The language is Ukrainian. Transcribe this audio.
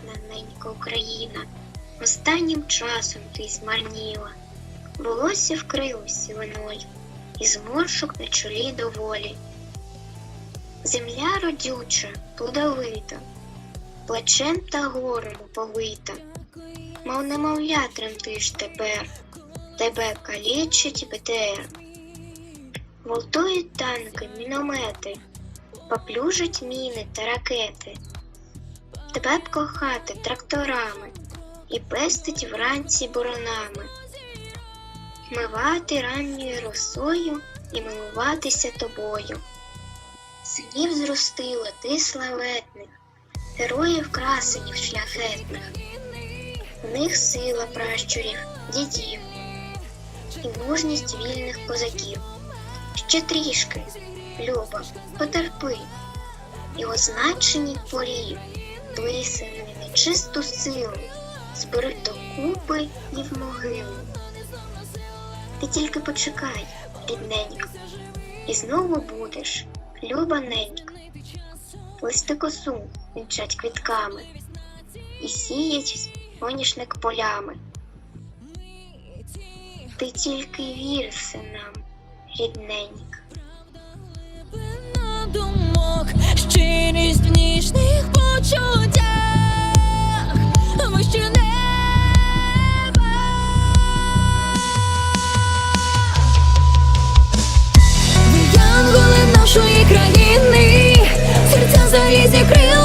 рідна ненька Україна, останнім часом ти змарніла, волосся вкрилося виною, і зморшок на чолі доволі. Земля родюча, плодовита, плачем та горем повита, мов немовля тремтиш тепер, тебе калічить БТР. Волтують танки, міномети, поплюжать міни та ракети. Тебе б кохати тракторами і пестить вранці боронами, мивати ранньою росою і милуватися тобою. Синів зростила ти славетних, героїв красенів шляхетних, в них сила пращурів, дідів і мужність вільних козаків. Ще трішки, Люба, потерпи, і означені порів, твої сини нечисту силу зберуть докупи і в могилу. Ти тільки почекай, рідненько, і знову будеш, люба ненька, плести косу вінчать квітками і сіять соняшник полями. Ти тільки вір синам, рідненька. Серця залізні